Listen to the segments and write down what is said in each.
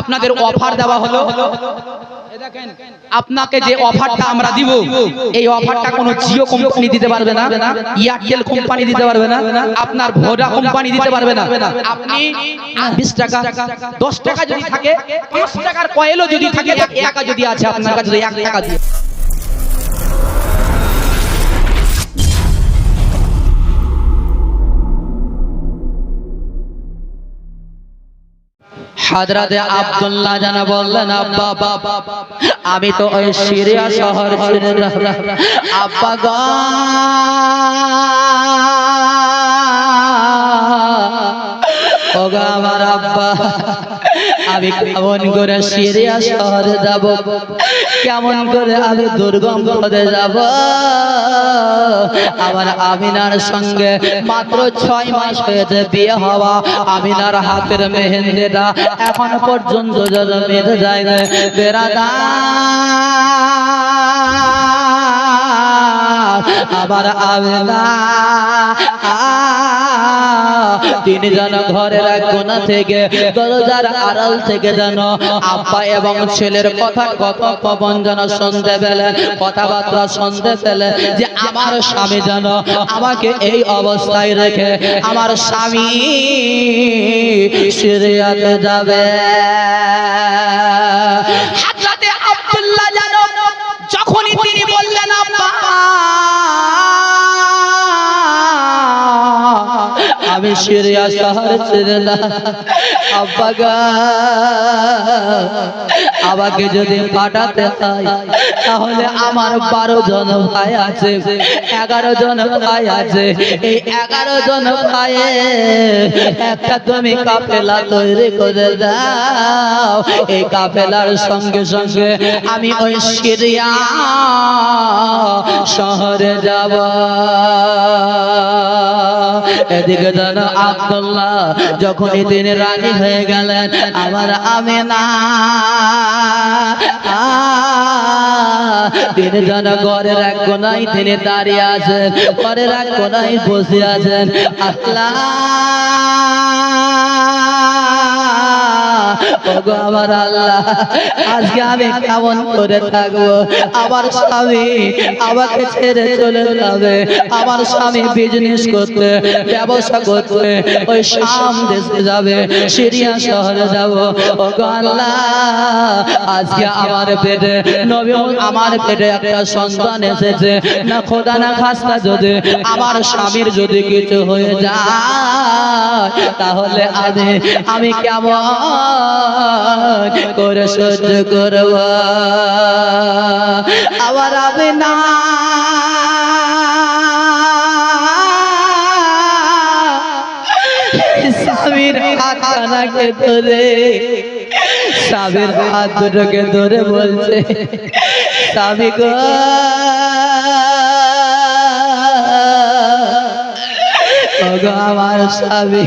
আপনাদের অফার দেওয়া হলো। আপনাকে যে অফারটা আমরা দিব এই অফারটা কোনো জিও কোম্পানি দিতে পারবে না এয়ারটেল কোম্পানি দিতে পারবে না আপনার ভোডা কোম্পানি দিতে পারবে না। আপনি বিশ টাকা দশ টাকা যদি থাকে 5 টাকার কয়েলও যদি থাকে এক টাকা যদি আছে আপনার কাছে এক টাকা দিয়ে। হাজরাতে আব্দুল্লাহ জানা বললেন আব্বা বাবা আমি তো ওই সিরিয়া শহর আব্বা গা। করে কেমন করে আমি দুর্গম আমিনার সঙ্গে মাত্র ছয় মাস হয়েছে বিয়ে হওয়া। আমিনার হাতের মেহেন্দিটা এখন পর্যন্ত যেন মেরে যায় না বেড়াদা আবার আমিনা তিনি যেন ঘরের কোণা থেকে, দরজার আড়াল থেকে যেন আব্বা এবং ছেলের কথা কত পবন যেন শুনতে পেলেন কথাবার্তা শুনতে পেলেন যে আমার স্বামী যেন আমাকে এই অবস্থায় রেখে আমার স্বামী সিরিয়াতে যাবে। আমি সিরিয়া শহর ছেড়ে না আমাকে যদি পাঠাতে তাহলে আমার বারো জন ভাই আছে, এগারো জন ভাই আছে। এই এগারো জন ভাই একটা তুমি কাপেলা তৈরি করে দাও। এই কাফেলার সঙ্গে সঙ্গে আমি ওই সিরিয়া শহরে যাব। এদিকে যেন আবদুল্লাহ যখনই তিনি রানী হয়ে গেলেন, আমার আমি না তিনি যেন ঘরের এক কোনায় তিনি দাঁড়িয়ে আছেন, ঘরের এক কোনায় বসে আছেন। আল্লাহ ওগো আমার আল্লাহ, আজকে আমি কেমন করে থাকব? আমার স্বামী আমাকে ছেড়ে চলে যাবে। আমার স্বামী বিজনেস করতে, ব্যবসা করতে, ওই শাম দেশে যাবে, সিরিয়া শহরে যাব। ওগো আল্লাহ, আজকে আমার পেটে, নবী আমার পেটে একটা সন্তান এসেছে। না খোদা, না খাস্তা যদি, আমার স্বামীর যদি কিছু হয়ে যায়, তাহলে আমি আমি কেমন করে সহ্য করব। আবার আমি না। স্বামীর হাতখানাকে ধরে, স্বামীর হাত দুটোকে ধরে বলছে, স্বামী গো আমার স্বামী।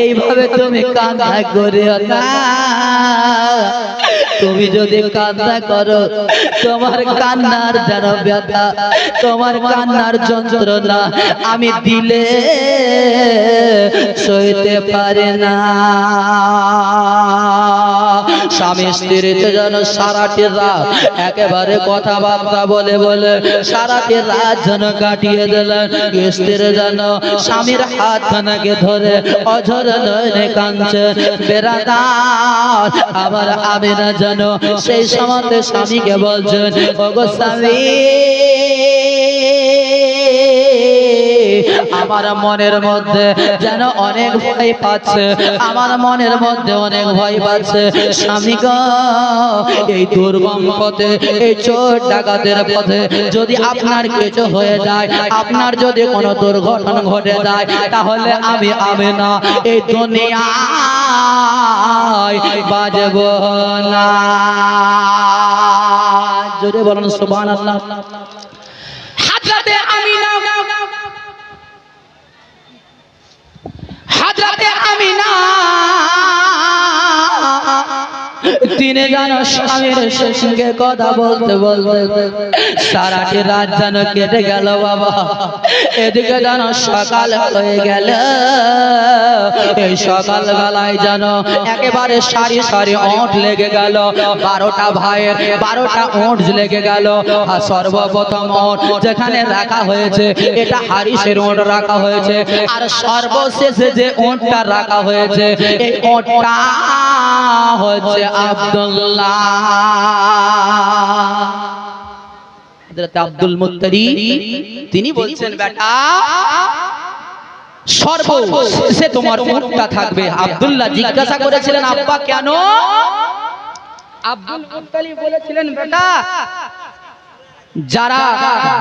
এইভাবে তুমি কান্না করিও না। তুমি যদি কান্না করো, তোমার কান্নার যেন ব্যথা, তোমার কান্নার যন্ত্রণা আমি দিলে সইতে পারে না। স্বামী স্ত্রীতে যেন সারাটি রাত একেবারে কথাবার্তা বলে বলে সারাটি রাত যেন কাটিয়ে দিলেন। স্ত্রীর যেন স্বামীর হাত খানাকে ধরে অঝর নয়নে কাঁদছে। বেড়াদার আবার আমি না যেন সেই সময় স্বামীকে বলছেন, ওগো স্বামী আমার মনের মধ্যে যেন অনেক ভয় পাচ্ছে। আমার মনের মধ্যে অনেক ভয় পাচ্ছে। স্বামী এই দুর্গম পথে, এই চোর ডাকাতের পথে যদি আপনার কিছু হয়ে যায়, আপনার যদি কোনো দুর্ঘটনা ঘটে যায়, তাহলে আমি আমি না এই দুনিয়ায় বাজব না। জোরে বলুন, সুবহানাল্লাহ। হাজরাতে আমিনা হাজরাতে আমিনা তিনি যেন স্বামীর সঙ্গে কথা বলতে বলতে সারাটি রাত যেন কেটে গেল বাবা। এদিকে যেন সকাল হয়ে গেল। এই সকাল বেলায় যেন একেবারে সারি সারি ওঁট লেগে গেল। বারোটা ভাইয়ের বারোটা ওঁট লেগে গেল। আর সর্বপ্রথম ওঁট যেখানে রাখা হয়েছে, এটা হারিসের ওঁট রাখা হয়েছে। আর সর্বশেষে যে ওঁটটা রাখা হয়েছে, এই ওঁটটা হচ্ছে আব্দুল্লাহ। আব্দুল মুত্তারি তিনি বলছেন বেটা সর্বশেষে তোমার উটটা থাকবে। আব্দুল্লাহ জিজ্ঞাসা করেছিলেন আব্বা কেন? আব্দুল মুত্তালিব বলেছিলেন বেটা যারা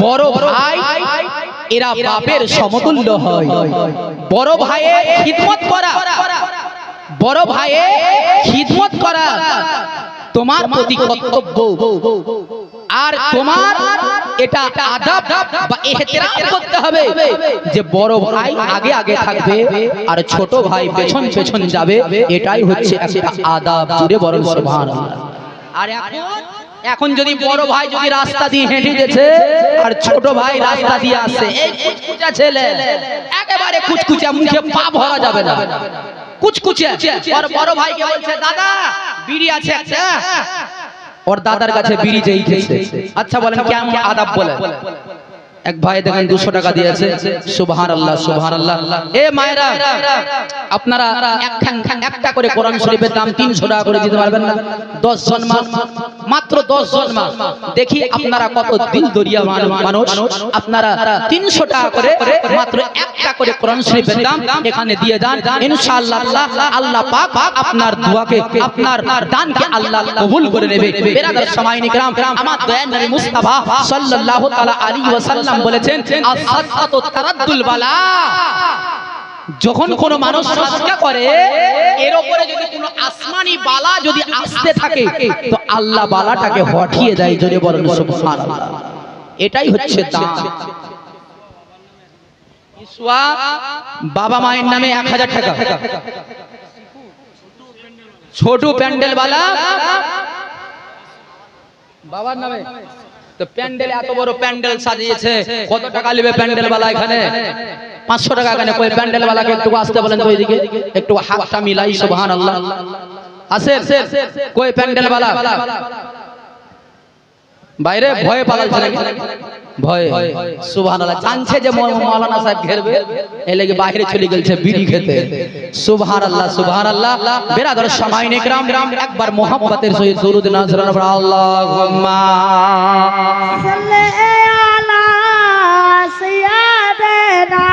বড় ভাই এরা বাপের সমতুল্য হয়। বড় ভাইয়ের খিদমত করা। বড় ভাইয়ের খিদমত করা তোমার প্রতি কর্তব্য। আর তোমার এটা আদাব বা এহতেরাম করতে হবে যে বড় ভাই আগে আগে থাকবে আর ছোট ভাই পেছন পেছন যাবে। এটাই হচ্ছে একটা আদাব। জুড়ে বড় সুবহানাল্লাহ। আর এখন এখন যদি বড় ভাই যদি রাস্তা দিয়ে হেঁটে গেছে আর ছোট ভাই রাস্তা দিয়ে আসছে, এই কুচকুচা ছেলে, একেবারে কুচকুচা মুখে পা ভরা যাবে না। কুচকুচে। আর বড় ভাইকে বলছে দাদা বিড়ি আছে একটা। ওর দাদার কাছে বিড়ি যেই খেয়েছে। আচ্ছা বলেন কেমন আদাব বলে এক ভাই দেখেন দুশো টাকা দিয়েছে। সুবহান আল্লাহ সুবহান আল্লাহ এ মায়েরা আপনারা একটা করে কোরআন শরীফের দাম তিনশো টাকা করে দিতে পারবেন না। দশ জন মাস মাত্র দশ জন মাস দেখি আপনারা কত দিল দরিয়া মানুষ। আপনারা তিনশো টাকা করে মাত্র একটা করে কোরআন শরীফের দাম এখানে দিয়ে দেন ইনশাআল্লাহ আল্লাহ পাক আপনার দোয়াকে আপনার দানকে আল্লাহ কবুল করে নেবে। বেরাদার সময় নিকরাম আমার দয়ান নবী মুস্তাফা সাল্লাল্লাহু তাআলা আলাইহি ওয়াসাল্লাম বলেছেন বালা। যখন কোন মানুষ সাজদা করে, এর উপরে যদি কোনো আসমানি বালা যদি আসতে থাকে, তো আল্লাহ বালাটাকে হটিয়ে দেয় জোরে বলেন, সুবহানাল্লাহ। এটাই হচ্ছে দান। বাবা মায়ের নামে এক হাজার টাকা। ছোট প্যান্ডেল বালা। বাবার নামে। প্যান্ডেল এত বড় প্যান্ডেল সাজিয়েছে। কত টাকা নেবে প্যান্ডেল বালা এখানে? পাঁচশো টাকা এখানে কই প্যান্ডেল বালাকে একটু আসতে বলেন তো ওইদিকে? একটু হাতটা মিলাই, সুবহানাল্লাহ। আছে কই প্যান্ডেল বালা বাইরে ভয়ে পালাচ্ছে নাকি ভয়ে সুবহানাল্লাহ জানছে যে মৌ- মাওলানা সাহেব ঘেরবে এই লেগে বাইরে চলে গেছে বিড়ি খেতে সুবহানাল্লাহ সুবহানাল্লাহ বেরাদর সামাইন ইকরাম একবার মোহাব্বতের সহিত দরুদ নাজরান আল্লাহুম্মা صل على سيدنا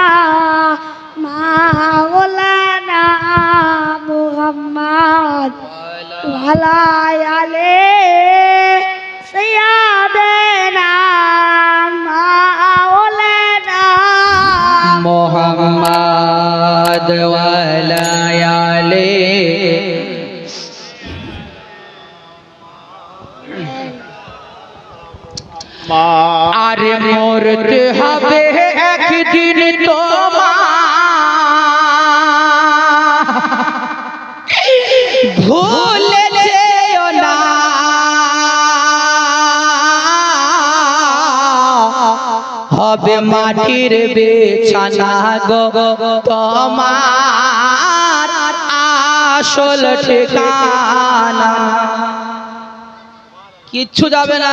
مولانا محمد وعلى ভুলে যেও না। হবে মাটির বেছানা গো। তোমার আসল ঠিকানা। কিচ্ছু যাবে না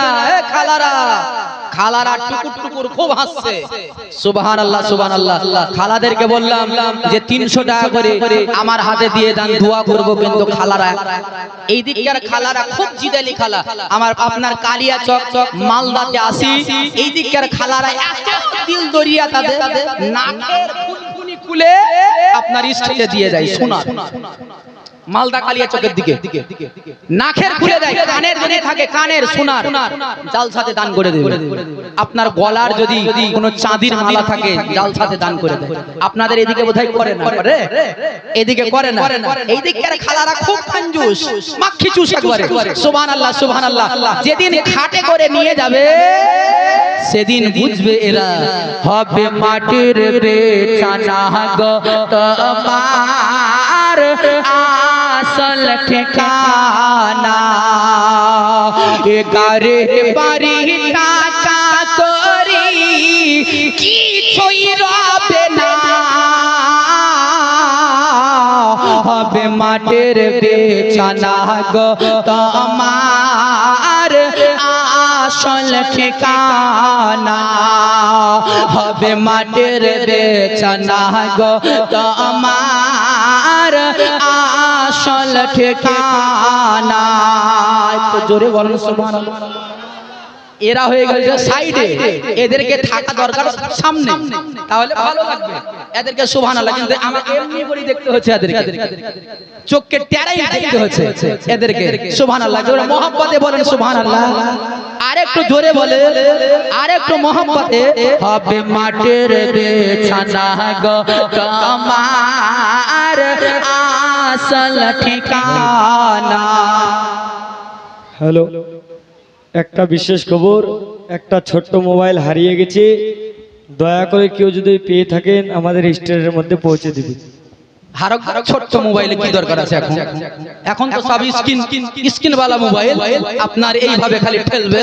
খালারা। খালারা টুকুর টুকুর খুব হাসছে। সুবহান আল্লাহ সুবহান আল্লাহ খালাদেরকে বললাম যে তিনশো টাকা করে আমার হাতে দিয়ে দান, দোয়া করব কিন্তু খালারা এই দিককার খালারা খুব জিদালি খালা। আমার আপনার কালিয়া চক চক মালদাতে আসি। এই দিককার খালারা এত দিল দরিয়া তাদের নাকের খুলে আপনার স্টেজে দিয়ে যায়, শোনার। মালদা কালিয়া চকের দিকে। নাকের খুলে দেয় কানের যদি থাকে কানের সোনার। জালসাতে দান করে দেবে। আপনার গলার যদি কোনো চাঁদির মালা থাকে জালসাতে দান করে দেয়। আপনাদের এদিকে বোধহয় করে না। করে এদিকে করে না। এই দিকের খালারা খুব কঞ্জুস মাখি চুষ করে। সুবহানাল্লাহ সুবহানাল্লাহ। যেদিন খাটে করে নিয়ে যাবে সেদিন বুঝবে এরা হবে মাটির বেচানা। গো তোমার ঠিকানা এগারে বাড়ি টাকা করি কিছুই রবে না হবে মাটির বেচানা গো তোমার আসল ঠিকানা হবে মাটির বেচানা গো তোমার আসল ঠিকানা। জোরে বলুন, সুবহানাল্লাহ। এরা হয়ে গেছে সাইডে। এদেরকে থাকা দরকার সামনে। তাহলে ভালো লাগবে। এদেরকে সুবহানাল্লাহ, কিন্তু আমাকে এমনি করে দেখতে হচ্ছে এদেরকে। চোখকে টেরাই দেখতে হচ্ছে এদেরকে। সুবহানাল্লাহ, জোরে মহব্বতে বলেন, সুবহানাল্লাহ। আর একটু জোরে বলে, আরেকটু মহব্বতে। হবে মাটির বেছানা গো তোমার। আসল ঠিকানা। হ্যালো, একটা বিশেষ খবর, একটা ছোট্ট মোবাইল হারিয়ে গেছে। দয়া করে কেউ যদি পেয়ে থাকেন আমাদের স্টেটের মধ্যে পৌঁছে দিবে। হারক ছোট্ট মোবাইলে কি দরকার আছে এখন? এখন? তো সব স্ক্রিন স্ক্রিন वाला মোবাইল আপনার এইভাবে খালি ঠেলবে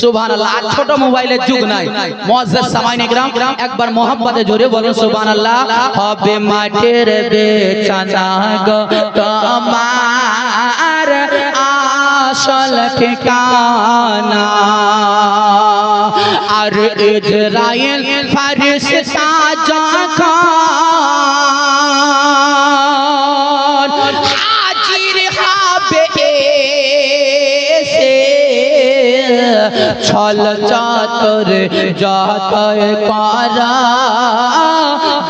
সুবহানাল্লাহ। আর ছোট মোবাইলের যুগ নাই। মুআজ্জাজ সামাইনে গ্রাম। একবার মোহাম্মদে জোরে বলুন সুবহানাল্লাহ। হবে মাটির বেচানা গো। তোমার আসল ঠিকানা। আর ইজরাইল ফারিস্তা যখন छल चातुर जात पारा।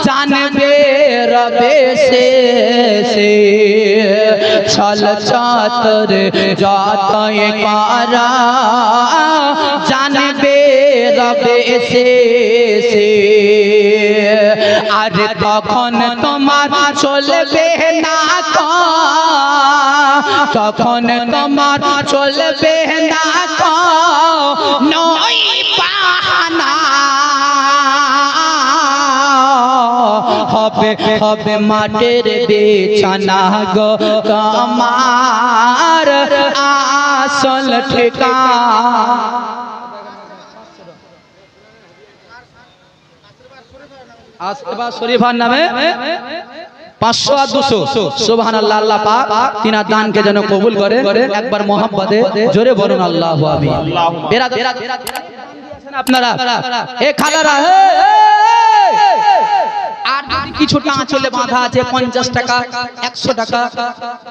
जान बे रबे से से छल चातुर जात पारा। जान बे রবে সে সে আর তখন তোমার চলবে না কা তখন তোমার চলবে না কা নয় বাহানা হবে হবে মাটির বেছানা গো তোমার আসল ঠিকানা পাঁচশো আর দুশো সুবহান আল্লাহ আল্লাহ পাক যেন কবুল করে একবার মোহাম্মদে জোরে বলুন আপনারা এ খালারা আর যদি কিছুটা আঁচলে বাঁধা আছে পঞ্চাশ টাকা একশো টাকা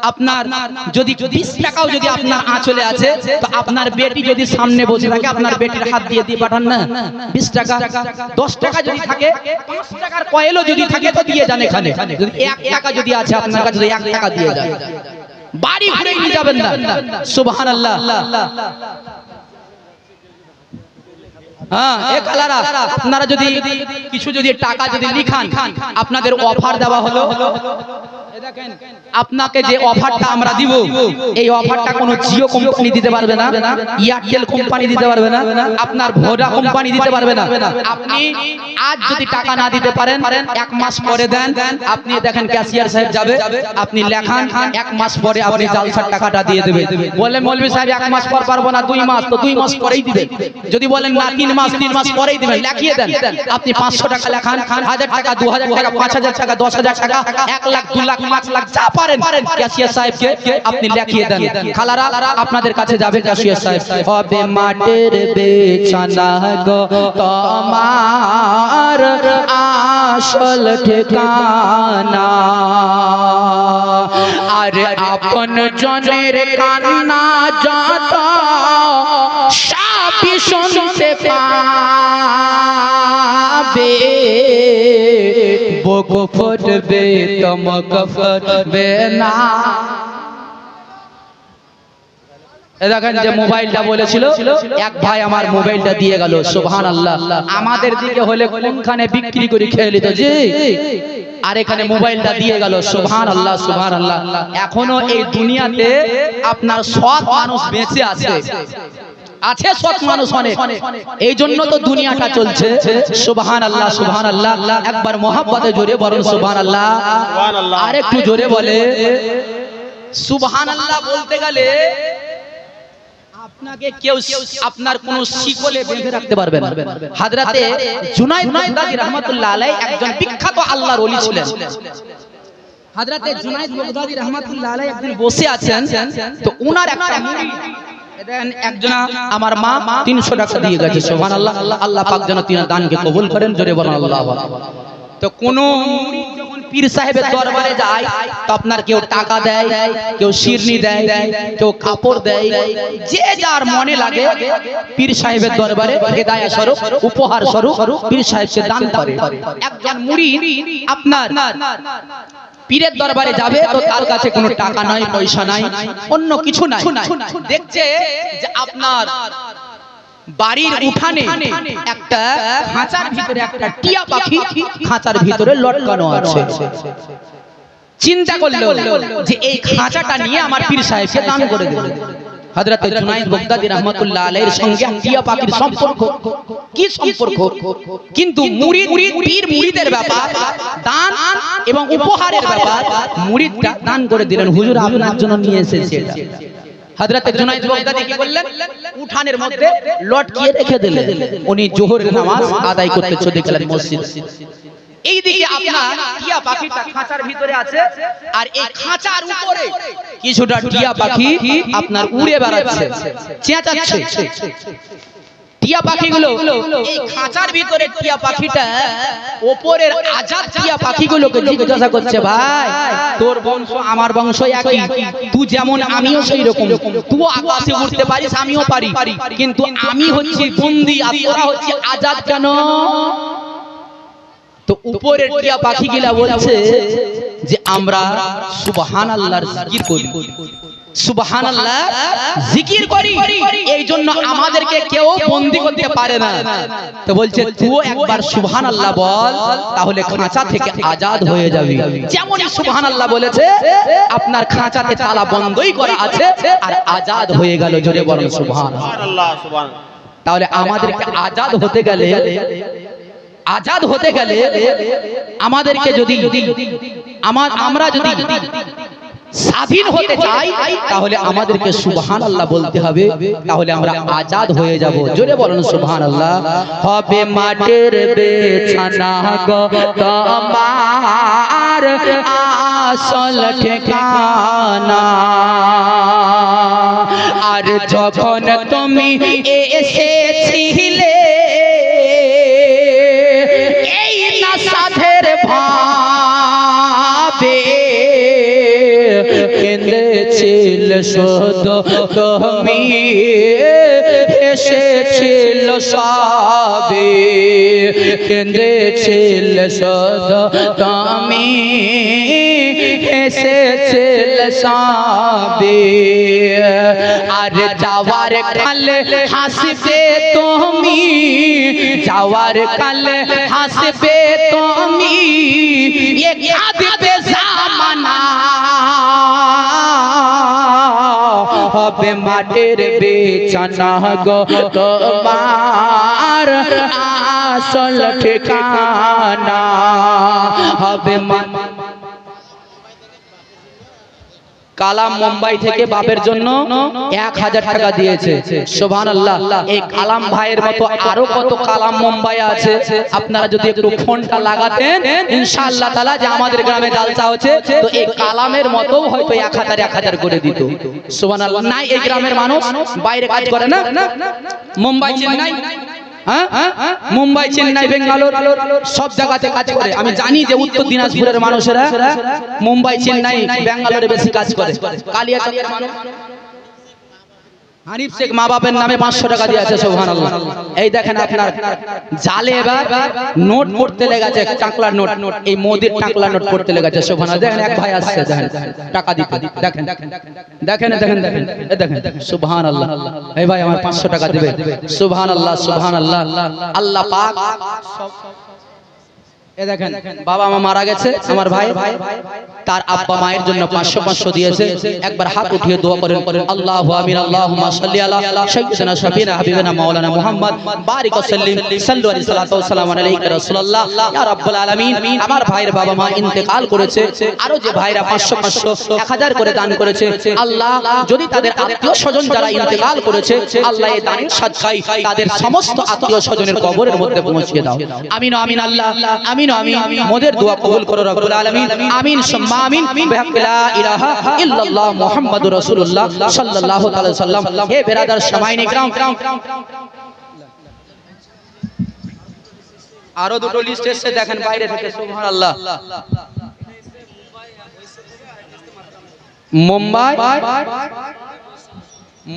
আপনার যদি বিশ টাকাও যদি আপনার আঁচলে আছে তো আপনার বেটি যদি সামনে বসে থাকে আপনার বেটির হাত দিয়ে দিয়ে পাঠান না। বিশ টাকা দশ টাকা যদি থাকে পাঁচ টাকার কয়েলও যদি থাকে তো দিয়ে যান এখানে। যদি এক টাকা যদি আছে আপনার কাছে যদি এক টাকা দিয়ে যান। বাড়ি ঘুরে নিয়ে যাবেন না। সুবহান আল্লাহ হ্যাঁ এ আপনারা যদি কিছু যদি টাকা যদি লিখান আপনাদের অফার দেওয়া হলো আপনাকে যে অফারটা আমরা দিব এই অফারটা কোনো জিও কোম্পানি দিতে পারবে না এয়ারটেল কোম্পানি দিতে পারবে না আপনার ভোডা কোম্পানি দিতে পারবে না। আপনি আজ যদি টাকা না দিতে পারেন এক মাস পরে দেন আপনি দেখেন ক্যাশিয়ার সাহেব যাবে আপনি লেখান এক মাস পরে আপনি জালসার টাকাটা দিয়ে দেবে বলে মৌলভী সাহেব এক মাস পর পারব না দুই মাস তো দুই মাস পরেই দিবেন। যদি বলেন না তিন মাস তিন মাস পরেই দিবেন লেখিয়ে দেন। আপনি পাঁচশো টাকা লেখান হাজার টাকা দু হাজার টাকা পাঁচ হাজার টাকা দশ হাজার টাকা এক লাখ দু লাখ পাঁচ লাখ যা পারেন ক্যাশিয়ার সাহেবকে আপনি লেখিয়ে দেন। খালারা, আপনাদের কাছে যাবে ক্যাশিয়ার সাহেব। হবে মাটির বেছানা গো, তোমার আসল ঠিকানা। আরে আপন জনের কান্না যত সাপি শুনতে পাবে। বক ফুটবে ফুটবে না। দেখেন যে মোবাইলটা বলেছিল, এক ভাই আমার মোবাইলটা দিয়ে গেল সুবহান আল্লাহ আমাদের দিকে হলে কোনখানে বিক্রি করে খেয়ে নিত জি? আর এখানে মোবাইলটা দিয়ে গেল সুবহান আল্লাহ সুবহান আল্লাহ এখনও এই দুনিয়াতে আপনার সৎ মানুষ বেঁচে আছে। আছে সৎ মানুষ অনেক। এই জন্য তো দুনিয়াটা চলছে। সুবহান আল্লাহ সুবহান আল্লাহ একবার মহাব্বতে জোরে বলেন সুবহান আল্লাহ আর একটু জোরে বলে। সুবহান আল্লাহ বলতে গেলে আপনাকে কেউ আপনার কোন শিকলে বেঁধে রাখতে পারবে না। হাজরাতে জুনাইদ বাগদাদি রাহমাতুল্লাহ আলাইহি একজন বিখ্যাত আল্লাহর ওলি ছিলেন। হাজরাতে জুনাইদ বাগদাদি রাহমাতুল্লাহ আলাইহি একদিন বসে আছেন। তো উনার একটা একজনা আমার মা তিনশো টাকা দিয়ে গেছে সোহান আল্লাহ আল্লাহ পাক যেন তিনি দানকে কবুল করেন জোরে বলেন আল্লাহ তো কোন পীর সাহেবের দরবারে যায় তো আপনার কেউ টাকা দেয় কেউ শিরনি দেয় কেউ কাপড় দেয়। যে যার মনে লাগে পীর সাহেবের দরবারে হেদায়া স্বরূপ উপহার স্বরূপ পীর সাহেবকে দান করে। একজন মুরিদ আপনার পীরের দরবারে যাবে তো তার কাছে কোনো টাকা নাই পয়সা নাই অন্য কিছু নাই। দেখছে যে আপনার বাড়ির উঠানে একটা খাঁচার ভিতরে একটা টিয়া পাখি খাঁচার ভিতরে লটকানো আছে। চিন্তা করল যে এই খাঁচাটা নিয়ে আমার পীর সাহেবকে দান করে দেবে হযরত জুনাইদ বাগদাদি রাহমাতুল্লাহ আলাইহির সঙ্গে টিয়া পাখির সম্পর্ক কি সম্পর্ক? কিন্তু মুরিদ পীর মুরিদের ব্যাপার দান এবং উপহারের ব্যাপার মুরিদটা দান করে দিলেন হুজুর আপনার জন্য নিয়ে এসেছে এটা। হযরত জুনাইদ বাগদাদি কি করলেন উঠানের মধ্যে লটকিয়ে রেখে দিলেন। উনি জোহরের নামাজ আদায় করতে চলে গেলেন। মসজিদ। এইদিকে আপনার টিয়া পাখিটা খাঁচার ভিতরে আছে আর এই খাঁচার উপরে কিছুটা টিয়া পাখি আপনার উড়ে বেড়াচ্ছে। চেঁচাচ্ছে। টিয়া পাখিগুলো এই খাঁচার ভিতরে টিয়া পাখিটা ওপরের আজাদ টিয়া পাখিগুলোকে জিজ্ঞাসা করছে ভাই তোর বংশ আমার বংশ একই। তুই যেমন আমিও সেই রকম তুই আকাশে উঠতে পারিস আমিও পারি। কিন্তু আমি হচ্ছি বন্দি আর তোরা হচ্ছে আজাদ কেন? তো উপরের টিয়া পাখিগুলা বলছে যে আমরা সুবহান আল্লাহর জিকির করি। সুবহান আল্লাহ জিকির করি। এই জন্য আমাদেরকে কেউ বন্দি করতে পারে না। তো বলছে তুই একবার সুবহান আল্লাহ বল তাহলে খাঁচা থেকে আজাদ হয়ে যাবি। যেমন সুবহান আল্লাহ বলেছে আপনার খাঁচাতে তালা বন্ধই করা আছে আর আজাদ হয়ে গেল জোরে বলেন সুবহান আল্লাহ সুবহান তাহলে আমাদেরকে আজাদ হতে গেলে আজাদ হতে গেলে আমাদেরকে যদি আমার আমরা যদি স্বাধীন হতে চাই তাহলে আমাদেরকে সুবহান আল্লাহ বলতে হবে তাহলে আমরা আজাদ হয়ে যাব। জোরে বলুন সুবহান আল্লাহ হবে মাটির বেছানা গো তোমার আসল ঠিকানা। আর যখন তুমি এসেছিলে সাধের ভাবে কেঁদেছিল শোধ তুমি এসেছিল সবে। কেঁদেছিল শোধ তুমি এসেছিল সবে। আর যাওয়ার কালে হাসবে তুমি, যাওয়ার কালে হাসবে তুমি। এ হবে মাটির বেচানা গো। তোমার আসল ঠিকানা হবে মা কালাম মুম্বাই থেকে বাপের জন্য এক হাজার টাকা দিয়েছে। সোভান আল্লাহ এই কালাম ভাইয়ের মতো আরও কত কালাম মুম্বাই আছে? আপনারা যদি একটু ফোনটা লাগাতেন ইনশাআল্লাহ তালা যে আমাদের গ্রামে জালসা হচ্ছে তো এই কালামের মতো হয়তো এক হাজার এক হাজার করে দিত। সোভান আল্লাহ নাই এই গ্রামের মানুষ বাইরে কাজ করে না। মুম্বাই চেন্নাই। মুম্বাই, চেন্নাই, বেঙ্গালোর, সব জায়গাতে কাজ করে। আমি জানি যে উত্তর দিনাজপুরের মানুষেরা মুম্বাই, চেন্নাই, বেঙ্গালোরে বেশি কাজ করে। কালিয়াচকের মানুষ। শেখ মা নামে পাঁচশো টাকা দিয়েছে এই দেখেন জালে নোট লেগেছে নোট। এই নোট লেগেছে দেখেন এক ভাই আসছে, দেখেন, টাকা দেখেন দেখেন আল্লাহ এই ভাই আমার পাঁচশো টাকা আল্লাহ আল্লাহ এ দেখেন বাবা মা মারা গেছে আমার ভাই তার আব্বা মায়ের জন্য পাঁচশো পাঁচশো দিয়েছে। একবার হাত উঠিয়ে দোয়া করেন। করেন। আল্লাহ আমিন আল্লাহ সাল্লি আলা সাইয়্যিদিনা শাফিনা হাবিবানা মাওলানা মুহাম্মদ। বারিক ওয়া সাল্লু আলাইহি সাল্লাতু ওয়া সালামু আলাইকা রাসূলুল্লাহ। ইয়া রাব্বুল আলামিন আমার ভাইয়ের বাবা মা ইন্তেকাল করেছে। আরও যে ভাইরা 500 500 1000 করে দান করেছে। আল্লাহ যদি তাদের আত্মীয় স্বজন যারা ইন্তেকাল করেছে আল্লাহ এই দানের সাদকাই তাদের সমস্ত আত্মীয় স্বজনের কবরের মধ্যে পৌঁছিয়ে দাও। আমিন আমিন আল্লাহ। আমিন আমিন মোদের দোয়া কবুল করো রব্বুল আলামিন। আমিন সুম্মা আমিন। বিহাক্কি লা ইলাহা ইল্লাল্লাহ মুহাম্মাদুর রাসূলুল্লাহ সাল্লাল্লাহু তাআলা সাল্লাম হে বেরাদার সামাইন ইকরাম আরও দুটো লিস্ট এসেছে দেখেন বাইরে থেকে সুবহানাল্লাহ। মুম্বাই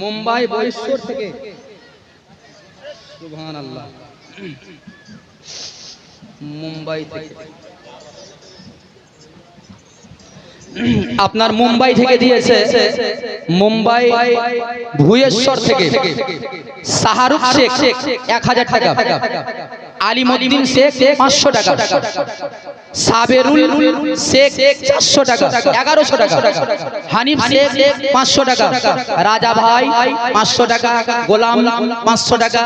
মুম্বাই বৈশ্বর থেকে। সুবহানাল্লাহ। মুম্বাই থেকে। আপনার মুম্বাই থেকে দিয়েছে মুম্বাই ভুয়েশ্বর থেকে। শাহরুখ শেখ এক হাজার টাকা। আলিমুদ্দিন শেখ পাঁচশো টাকা সাবেরুল শেখ চারশো টাকা এগারোশো টাকা হানিফ শেখ পাঁচশো টাকা রাজা ভাই পাঁচশো টাকা গোলাম পাঁচশো টাকা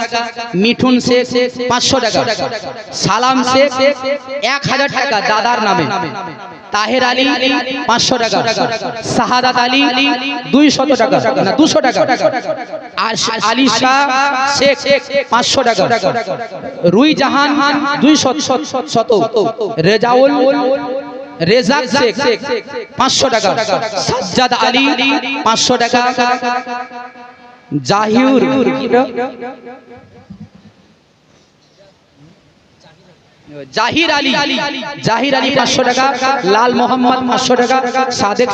মিঠুন শেখ পাঁচশো টাকা সালাম শেখ এক হাজার টাকা দাদার নামে তাহের আলী পাঁচশো টাকা শাহাদাত আলী দুইশত টাকা না দুশো টাকা আর আলী শাহ শেখ পাঁচশো টাকা রুই জাহান দুইশত শত রেজাউল রেজাক শেখ পাঁচশো টাকা, সাজ্জাদ আলী পাঁচশো টাকা, জাহিউর জাহির আলী জাহির আলী পাঁচশো টাকা, লাল মোহাম্মদ পাঁচশো টাকা, সাদেক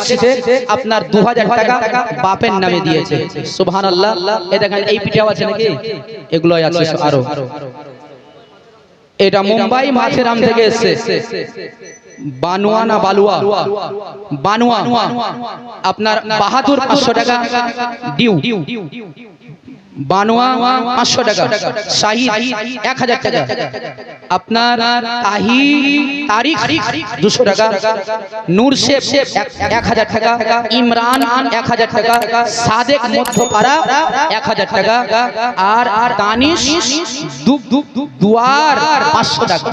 আপনার দু হাজার টাকা বাপের নামে দিয়েছে। সুবহান আল্লাহ দেখেন এই পিঠাও আছে নাকি? এগুলো আছে আরও। এটা মুম্বাই মাছের আম থেকে এসছে। বানুয়া না বালুয়া? বানুয়া। আপনার বাহাদুর পাঁচশো টাকা ডিউ। বানোয়া পাঁচশো টাকা শাহিদ এক হাজার টাকা। আপনার তাহি তারিখ দুশো টাকা, নূর শেফ এক হাজার টাকা, ইমরান এক হাজার টাকা, সাদেক মধ্যপাড়া এক হাজার টাকা, আর দানিশ দুয়ার পাঁচশো টাকা।